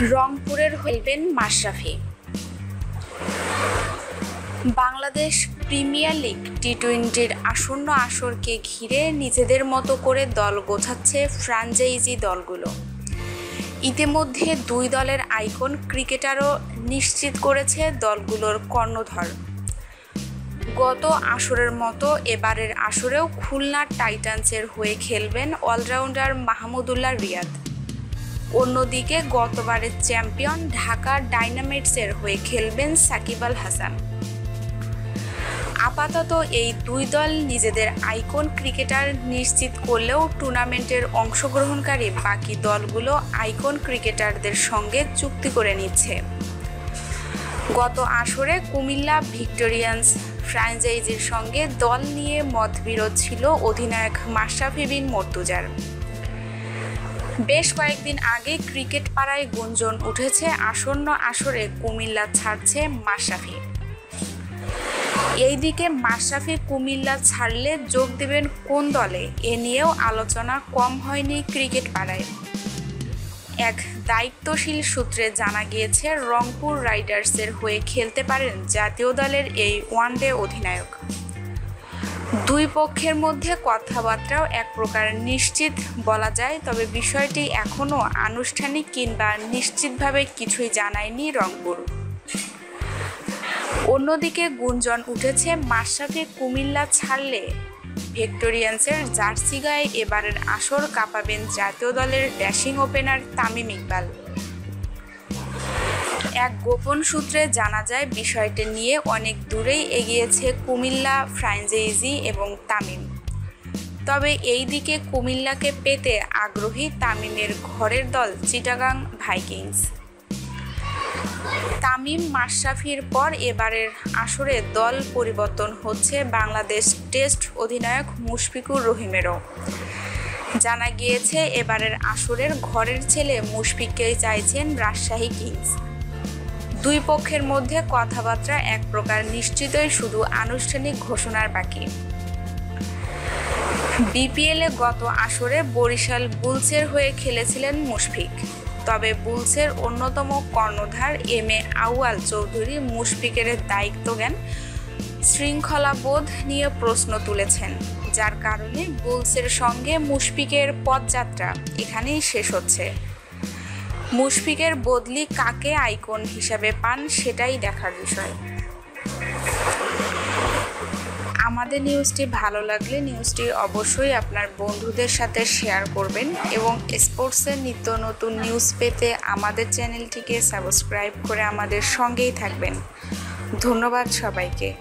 রংপুরের হইবেন Mashrafe. Bangladesh premier league T টোয়েন্টির আসন্ন আসরকে ঘিরে নিজেদের মতো করে দল গোছাচ্ছে ফ্রাঞ্চাইজি দলগুলো। ইতিমধ্যে দুই দলের আইকন ক্রিকেটারও নিশ্চিত করেছে দলগুলোর কর্ণধর। গত আসরের মতো এবারের আসরেও খুলনা টাইটান্সের হয়ে খেলবেন অলরাউন্ডার মাহমুদুল্লাহ রিয়াদ। অন্যদিকে গতবারের চ্যাম্পিয়ন ঢাকা ডাইনামিটসের হয়ে খেলবেন সাকিব আল হাসান। আপাতত এই দুই দল নিজেদের আইকন ক্রিকেটার নিশ্চিত করলেও টুর্নামেন্টের অংশগ্রহণকারী বাকি দলগুলো আইকন ক্রিকেটারদের সঙ্গে চুক্তি করে নিচ্ছে। গত আসরে কুমিল্লা ভিক্টোরিয়ান্স ফ্র্যাঞ্চাইজির সঙ্গে দল নিয়ে মতবিরোধ ছিল অধিনায়ক মাশরাফি বিন মর্তুজার। বেশ কয়েকদিন আগে ক্রিকেট পাড়ায় গুঞ্জন উঠেছে, আসন্ন আসরে কুমিল্লা ছাড়ছে মাশরাফি। এইদিকে মাশরাফি কুমিল্লা ছাড়লে যোগ দেবেন কোন দলে? এ নিয়েও আলোচনা কম হয়নি ক্রিকেট পাড়ায়। এক দায়িত্বশীল সূত্রে জানা গিয়েছে, রংপুর রাইডার্সের হয়ে খেলতে পারেন জাতীয় দলের এই ওয়ানডে অধিনায়ক। দুই পক্ষের মধ্যে কথাবার্তাও এক প্রকার নিশ্চিত বলা যায়, তবে বিষয়টি এখনও আনুষ্ঠানিক কিংবা নিশ্চিতভাবে কিছুই জানায়নি রংপুর। অন্যদিকে গুঞ্জন উঠেছে, মাশরাফি কুমিল্লা ছাড়লে ভিক্টোরিয়ান্সের জার্সি গায়ে এবারের আসর কাঁপাবেন জাতীয় দলের ড্যাশিং ওপেনার তামিম ইকবাল। এক গোপন সূত্রে জানা যায়, বিষয়টি নিয়ে অনেক দূরেই এগিয়েছে কুমিল্লা, ফ্রাঞ্চাইজি এবং তামিম। তবে এই দিকে কুমিল্লাকে পেতে আগ্রহী তামিমের ঘরের দল চিটাগাং ভাইকিংস। তামিম মাশরাফির পর এবারের আসরে দল পরিবর্তন হচ্ছে বাংলাদেশ টেস্ট অধিনায়ক মুশফিকুর রহিমেরও। জানা গিয়েছে, এবারের আসরের ঘরের ছেলে মুশফিককেই চাইছেন রাজশাহী কিংস। দুই পক্ষের মধ্যে কথাবার্তা এক প্রকার নিশ্চিতই শুধু আনুষ্ঠানিক ঘোষণার বাকি। বিপিএলে গত আসরে বরিশাল বুলসের হয়ে খেলেছিলেন মুশফিক। তবে বুলসের অন্যতম কর্ণধার এম এ আউয়াল চৌধুরী মুশফিকের দায়িত্ব জ্ঞান শৃঙ্খলাবোধ নিয়ে প্রশ্ন তুলেছেন, যার কারণে বুলসের সঙ্গে মুশফিকের পথযাত্রা এখানেই শেষ হচ্ছে। মুশফিকের বদলি কাকে আইকন হিসাবে পান সেটাই দেখার বিষয়। আমাদের নিউজটি ভালো লাগলে নিউজটি অবশ্যই আপনার বন্ধুদের সাথে শেয়ার করবেন এবং স্পোর্টসের নিত্য নতুন নিউজ পেতে আমাদের চ্যানেলটিকে সাবস্ক্রাইব করে আমাদের সঙ্গেই থাকবেন। ধন্যবাদ সবাইকে।